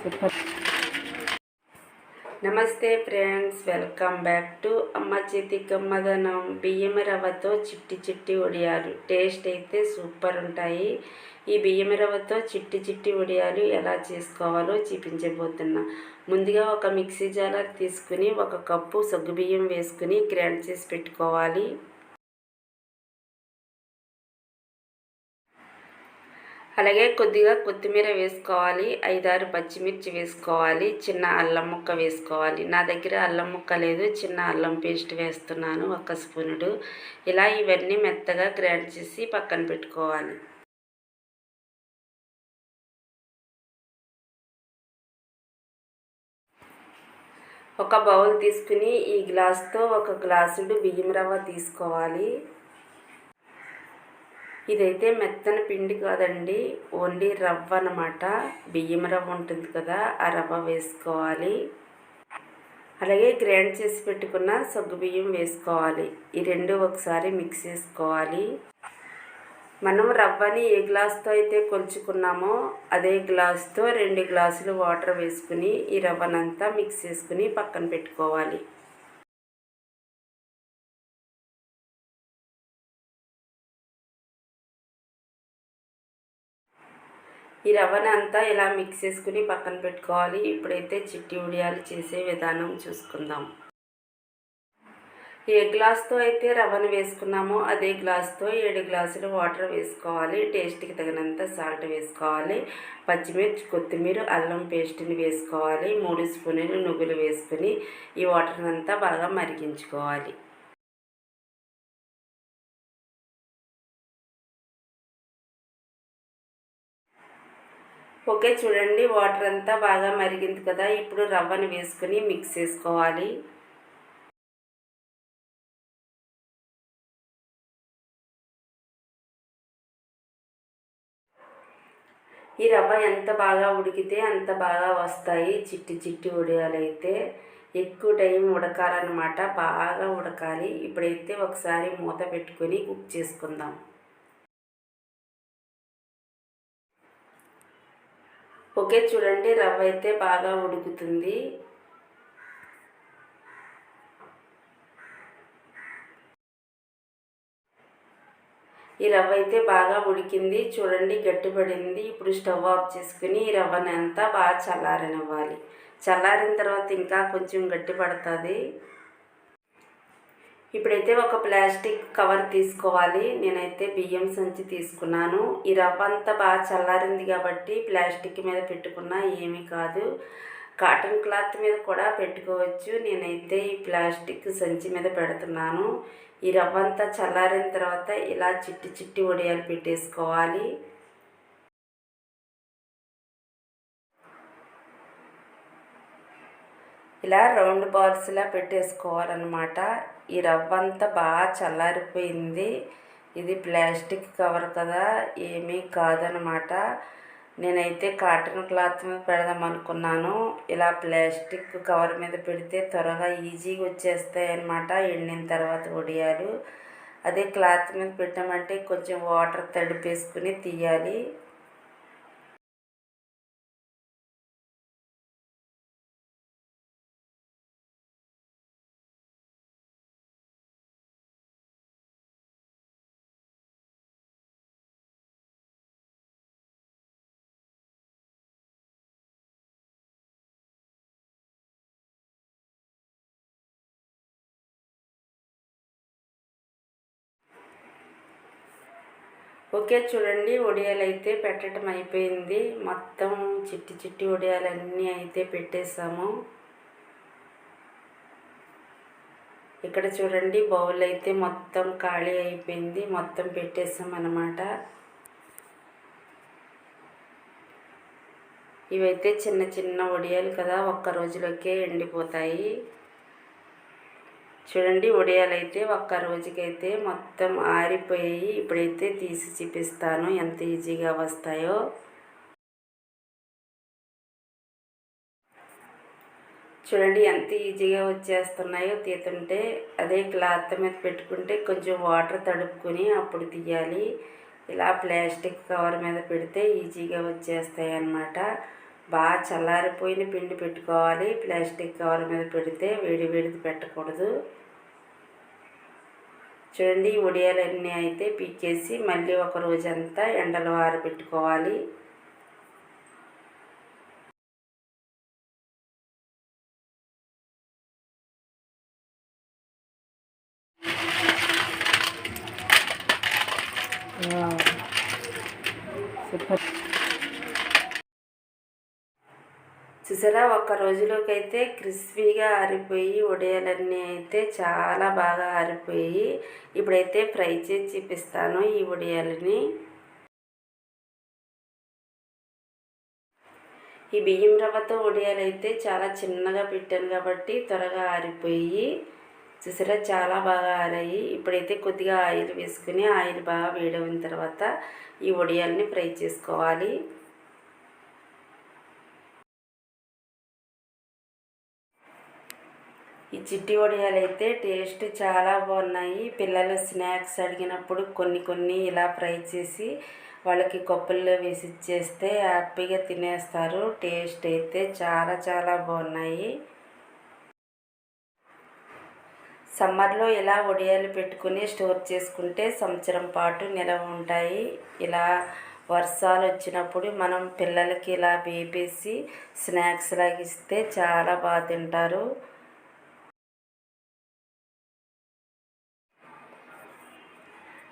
Super నమస్తే friends welcome back to అమ్మ చేతి కమ్మదనం బియ్యం రవ్వతో చిట్టి చిట్టి వడియాలు. టేస్ట్ అయితే సూపర్ ఉంటాయి. ఈ బియ్యం రవ్వతో చిట్టి చిట్టి వడియాలు ఎలా చేసుకోవాలో చూపించబోతున్నా. ముందుగా ఒక మిక్సీ జాలర్ తీసుకుని ఒక కప్పు సగ్గుబియ్యం వేసుకుని గ్రైండ్ చేసి పెట్టుకోవాలి. అలాగే కొద్దిగా కొత్తిమీర వేసుకోవాలి ఐదారు పచ్చిమిర్చి వేసుకోవాలి చిన్న అల్లం ముక్క వేసుకోవాలి. నా దగ్గర అల్లం ముక్క లేదు చిన్న అల్లం పేస్ట్ వేస్తున్నాను ఒక స్పూనుడు. ఇలా ఇవన్నీ మెత్తగా గ్రైండ్ చేసి పక్కన పెట్టుకోవాలి. ఒక బౌల్ తీసుకుని ఈ గ్లాస్తో ఒక గ్లాసుడు బియ్యం రవ్వ తీసుకోవాలి. ఇదైతే మెత్తని పిండి కాదండి ఓన్లీ రవ్వ అనమాట బియ్యం రవ్వ ఉంటుంది కదా ఆ రవ్వ వేసుకోవాలి. అలాగే గ్రైండ్ చేసి పెట్టుకున్న సగ్గు బియ్యం వేసుకోవాలి. ఈ రెండు ఒకసారి మిక్స్ చేసుకోవాలి. మనం రవ్వని ఏ గ్లాస్తో అయితే కొలుచుకున్నామో అదే గ్లాస్తో రెండు గ్లాసులు వాటర్ వేసుకుని ఈ రవ్వనంతా మిక్స్ చేసుకుని పక్కన పెట్టుకోవాలి. ఈ రవ్వని అంతా ఇలా మిక్స్ చేసుకుని పక్కన పెట్టుకోవాలి. ఇప్పుడైతే చిట్టి ఉడియాలు చేసే విధానం చూసుకుందాం. ఏ గ్లాస్తో అయితే రవ్వను వేసుకున్నామో అదే గ్లాస్తో ఏడు గ్లాసులు వాటర్ వేసుకోవాలి. టేస్ట్కి తగినంత సాల్ట్ వేసుకోవాలి. పచ్చిమిర్చి కొత్తిమీర అల్లం పేస్ట్ని వేసుకోవాలి. మూడు స్పూన్లు నువ్వులు వేసుకుని ఈ వాటర్ని అంతా బాగా మరిగించుకోవాలి. ఓకే చూడండి వాటర్ అంతా బాగా మరిగింది కదా. ఇప్పుడు రవ్వను వేసుకుని మిక్స్ చేసుకోవాలి. ఈ రవ్వ ఎంత బాగా ఉడికితే అంత బాగా వస్తాయి. చిట్టి చిట్టి ఉడియాలైతే ఎక్కువ టైం ఉడకాలన్నమాట. బాగా ఉడకాలి. ఇప్పుడైతే ఒకసారి మూత పెట్టుకొని కుక్ చేసుకుందాం. ఓకే చూడండి రవ్వ అయితే బాగా ఉడుకుతుంది. ఈ రవ్వ అయితే బాగా ఉడికింది చూడండి గట్టిపడింది. ఇప్పుడు స్టవ్ ఆఫ్ చేసుకుని ఈ రవ్వని అంతా బాగా చల్లారనివ్వాలి. చల్లారిన తర్వాత ఇంకా కొంచెం గట్టి పడుతుంది ఇప్పుడైతే ఒక ప్లాస్టిక్ కవర్ తీసుకోవాలి. నేనైతే బియ్యం సంచి తీసుకున్నాను. ఈ రవ్వ అంతా బాగా చల్లారింది కాబట్టి ప్లాస్టిక్ మీద పెట్టుకున్నా ఏమీ కాదు. కాటన్ క్లాత్ మీద కూడా పెట్టుకోవచ్చు. నేనైతే ఈ ప్లాస్టిక్ సంచి మీద పెడుతున్నాను. ఈ రవ్వ అంతా చల్లారిన తర్వాత ఇలా చిట్టి చిట్టి వడియాలు పెట్టేసుకోవాలి. ఇలా రౌండ్ బాల్స్లా పెట్టేసుకోవాలన్నమాట. ఈ రవ్వ అంతా బాగా చల్లారిపోయింది. ఇది ప్లాస్టిక్ కవర్ కదా ఏమీ కాదనమాట నేనైతే కాటన్ క్లాత్ మీద పెడదాం అనుకున్నాను. ఇలా ప్లాస్టిక్ కవర్ మీద పెడితే త్వరగా ఈజీగా వచ్చేస్తాయి ఎండిన తర్వాత వడియాలు అదే క్లాత్ మీద పెట్టామంటే కొంచెం వాటర్ తడిపేసుకుని తీయాలి. ఓకే చూడండి. ఒడియాలు అయితే పెట్టడం అయిపోయింది. మొత్తం చిట్టి చిట్టి ఒడియాలన్నీ అయితే పెట్టేసాము. ఇక్కడ చూడండి బౌల్ అయితే మొత్తం ఖాళీ అయిపోయింది. మొత్తం పెట్టేసాం అన్నమాట ఇవైతే చిన్న చిన్న ఒడియాలు కదా ఒక్క రోజులోకే ఎండిపోతాయి. చూడండి ఉడియాలు అయితే ఒక్క రోజుకైతే మొత్తం ఆరిపోయి ఇప్పుడైతే తీసి చూపిస్తాను. ఎంత ఈజీగా వస్తాయో. చూడండి ఎంత ఈజీగా వచ్చేస్తున్నాయో తీతుంటే అదే క్లాత్ మీద పెట్టుకుంటే కొంచెం వాటర్ తడుపుకొని అప్పుడు తీయాలి. ఇలా ప్లాస్టిక్ కవర్ మీద పెడితే ఈజీగా వచ్చేస్తాయి అన్నమాట బాగా చల్లారిపోయిన పిండి పెట్టుకోవాలి. ప్లాస్టిక్ కవర్ మీద పెడితే వేడి వేడిది పెట్టకూడదు. చూడండి ఉడియాలన్నీ అయితే పీకేసి మళ్ళీ ఒక రోజంతా ఎండలో ఆరబెట్టుకోవాలి. సూపర్ చూసారా ఒక్క రోజులోకి అయితే క్రిస్పీగా ఆరిపోయి ఉడియాలన్నీ అయితే చాలా బాగా ఆరిపోయి ఇప్పుడైతే ఫ్రై చేసి చూపిస్తాను ఈ ఉడియాలని ఈ బియ్యం రవ్వతో ఉడియాలు అయితే చాలా చిన్నగా పెట్టాను కాబట్టి త్వరగా ఆరిపోయి చూసారా చాలా బాగా ఆరాయి. ఇప్పుడైతే కొద్దిగా ఆయిల్ వేసుకుని ఆయిల్ బాగా వేడైన తర్వాత ఈ ఉడియాలని ఫ్రై చేసుకోవాలి. ఈ చిట్టి వడియాలు అయితే టేస్ట్ చాలా బాగున్నాయి. పిల్లలు స్నాక్స్ అడిగినప్పుడు కొన్ని కొన్ని ఇలా ఫ్రై చేసి వాళ్ళకి కప్పుల్లో వేసి ఇచ్చేస్తే హ్యాపీగా తినేస్తారు. టేస్ట్ అయితే చాలా చాలా బాగున్నాయి. సమ్మర్లో ఇలా వడియాలు పెట్టుకుని స్టోర్ చేసుకుంటే సంవత్సరం పాటు నిలవ ఉంటాయి. ఇలా వర్షాలు వచ్చినప్పుడు మనం పిల్లలకి ఇలా వేపేసి స్నాక్స్ లాగా ఇస్తే చాలా బాగా తింటారు.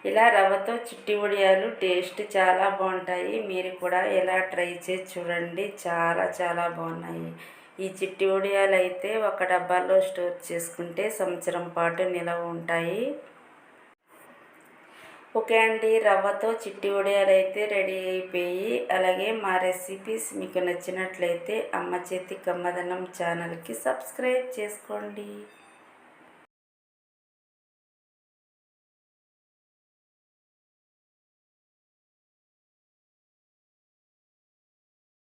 ఇలా రవ్వతో చిట్టి వడియాలు టేస్ట్ చాలా బాగుంటాయి. మీరు కూడా ఇలా ట్రై చేసి చూడండి. చాలా చాలా బాగున్నాయి. ఈ చిట్టి వడియాలు అయితే ఒక డబ్బాలో స్టోర్ చేసుకుంటే సంవత్సరం పాటు నిలవ ఉంటాయి. ఓకే అండి రవ్వతో చిట్టి వడియాలు అయితే రెడీ అయిపోయి అలాగే మా రెసిపీస్ మీకు నచ్చినట్లయితే అమ్మ చేతి కమ్మదనం ఛానల్కి సబ్స్క్రైబ్ చేసుకోండి.